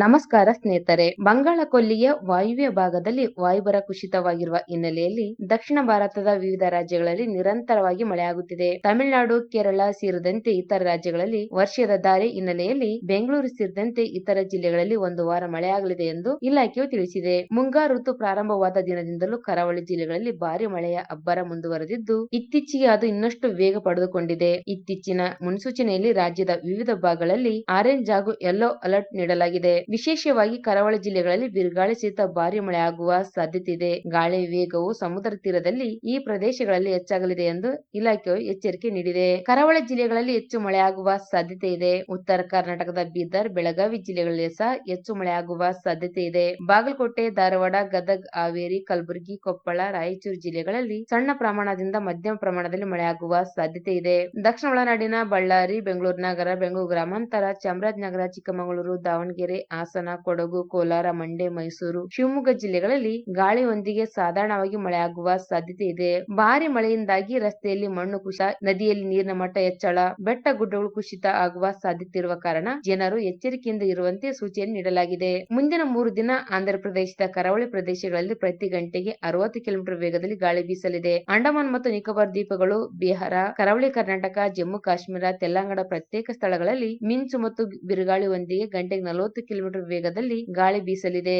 ನಮಸ್ಕಾರ ಸ್ನೇಹಿತರೆ ಬಂಗಾಳ ಕೊಲ್ಲಿಯ ವಾಯುವ್ಯ ಭಾಗದಲ್ಲಿ ವಾಯುಭಾರ ಕುಸಿತವಾಗಿರುವ ಹಿನ್ನೆಲೆಯಲ್ಲಿ ದಕ್ಷಿಣ ಭಾರತದ ವಿವಿಧ ರಾಜ್ಯಗಳಲ್ಲಿ ನಿರಂತರವಾಗಿ ಮಳೆಯಾಗುತ್ತಿದೆ. ತಮಿಳುನಾಡು, ಕೇರಳ ಸೇರಿದಂತೆ ಇತರ ರಾಜ್ಯಗಳಲ್ಲಿ ವರ್ಷದ ದಾರಿ ಹಿನ್ನೆಲೆಯಲ್ಲಿ ಬೆಂಗಳೂರು ಸೇರಿದಂತೆ ಇತರ ಜಿಲ್ಲೆಗಳಲ್ಲಿ ಒಂದು ವಾರ ಮಳೆಯಾಗಲಿದೆ ಎಂದು ಇಲಾಖೆಯು ತಿಳಿಸಿದೆ. ಮುಂಗಾರು ಋತು ಪ್ರಾರಂಭವಾದ ದಿನದಿಂದಲೂ ಕರಾವಳಿ ಜಿಲ್ಲೆಗಳಲ್ಲಿ ಭಾರಿ ಮಳೆಯ ಅಬ್ಬರ ಮುಂದುವರೆದಿದ್ದು, ಇತ್ತೀಚೆಗೆ ಅದು ಇನ್ನಷ್ಟು ವೇಗ ಪಡೆದುಕೊಂಡಿದೆ. ಇತ್ತೀಚಿನ ಮುನ್ಸೂಚನೆಯಲ್ಲಿ ರಾಜ್ಯದ ವಿವಿಧ ಭಾಗಗಳಲ್ಲಿ ಆರೆಂಜ್ ಹಾಗೂ ಯೆಲ್ಲೋ ಅಲರ್ಟ್ ನೀಡಲಾಗಿದೆ. ವಿಶೇಷವಾಗಿ ಕರಾವಳಿ ಜಿಲ್ಲೆಗಳಲ್ಲಿ ಬಿರುಗಾಳಿ ಸಹಿತ ಭಾರಿ ಮಳೆ ಸಾಧ್ಯತೆ ಇದೆ ಗಾಳಿ ವೇಗವು ಸಮುದ್ರ ತೀರದಲ್ಲಿ ಈ ಪ್ರದೇಶಗಳಲ್ಲಿ ಹೆಚ್ಚಾಗಲಿದೆ ಎಂದು ಇಲಾಖೆಯು ಎಚ್ಚರಿಕೆ ನೀಡಿದೆ. ಕರಾವಳಿ ಜಿಲ್ಲೆಗಳಲ್ಲಿ ಹೆಚ್ಚು ಮಳೆಯಾಗುವ ಸಾಧ್ಯತೆ ಇದೆ ಉತ್ತರ ಕರ್ನಾಟಕದ ಬೀದರ್, ಬೆಳಗಾವಿ ಜಿಲ್ಲೆಗಳಲ್ಲಿ ಸಹ ಹೆಚ್ಚು ಮಳೆಯಾಗುವ ಸಾಧ್ಯತೆ ಇದೆ ಬಾಗಲಕೋಟೆ, ಧಾರವಾಡ, ಗದಗ್, ಹಾವೇರಿ, ಕಲಬುರಗಿ, ಕೊಪ್ಪಳ, ರಾಯಚೂರು ಜಿಲ್ಲೆಗಳಲ್ಲಿ ಸಣ್ಣ ಪ್ರಮಾಣದಿಂದ ಮಧ್ಯಮ ಪ್ರಮಾಣದಲ್ಲಿ ಮಳೆಯಾಗುವ ಸಾಧ್ಯತೆ ಇದೆ ದಕ್ಷಿಣ ಒಳನಾಡಿನ ಬಳ್ಳಾರಿ, ಬೆಂಗಳೂರು ನಗರ, ಬೆಂಗಳೂರು ಗ್ರಾಮಾಂತರ, ಚಾಮರಾಜನಗರ, ಚಿಕ್ಕಮಗಳೂರು, ದಾವಣಗೆರೆ ಹಾಸನ, ಕೊಡಗು, ಕೋಲಾರ, ಮಂಡ್ಯ, ಮೈಸೂರು, ಶಿವಮೊಗ್ಗ ಜಿಲ್ಲೆಗಳಲ್ಲಿ ಗಾಳಿಯೊಂದಿಗೆ ಸಾಧಾರಣವಾಗಿ ಮಳೆಯಾಗುವ ಸಾಧ್ಯತೆ ಇದೆ. ಭಾರಿ ಮಳೆಯಿಂದಾಗಿ ರಸ್ತೆಯಲ್ಲಿ ಮಣ್ಣು ಕುಸಿತ, ನದಿಯಲ್ಲಿ ನೀರಿನ ಮಟ್ಟ ಹೆಚ್ಚಳ ಬೆಟ್ಟ ಗುಡ್ಡಗಳು ಕುಸಿತ ಆಗುವ ಸಾಧ್ಯತೆ ಇರುವ ಕಾರಣ ಜನರು ಎಚ್ಚರಿಕೆಯಿಂದ ಇರುವಂತೆ ಸೂಚನೆ ನೀಡಲಾಗಿದೆ. ಮುಂದಿನ ಮೂರು ದಿನ ಆಂಧ್ರಪ್ರದೇಶದ ಕರಾವಳಿ ಪ್ರದೇಶಗಳಲ್ಲಿ ಪ್ರತಿ ಗಂಟೆಗೆ ಅರವತ್ತು ಕಿಲೋಮೀಟರ್ ವೇಗದಲ್ಲಿ ಗಾಳಿ ಬೀಸಲಿದೆ. ಅಂಡಮಾನ್ ಮತ್ತು ನಿಕೋಬಾರ್ ದ್ವೀಪಗಳು, ಬಿಹಾರ, ಕರಾವಳಿ ಕರ್ನಾಟಕ, ಜಮ್ಮು, ಕಾಶ್ಮೀರ, ತೆಲಂಗಾಣ ಪ್ರತ್ಯೇಕ ಸ್ಥಳಗಳಲ್ಲಿ ಮಿಂಚು ಮತ್ತು ಬಿರುಗಾಳಿಯೊಂದಿಗೆ ಗಂಟೆಗೆ ನಲವತ್ತು ಕಿಲೋಮೀಟರ್ ವೇಗದಲ್ಲಿ ಗಾಳಿ ಬೀಸಲಿದೆ.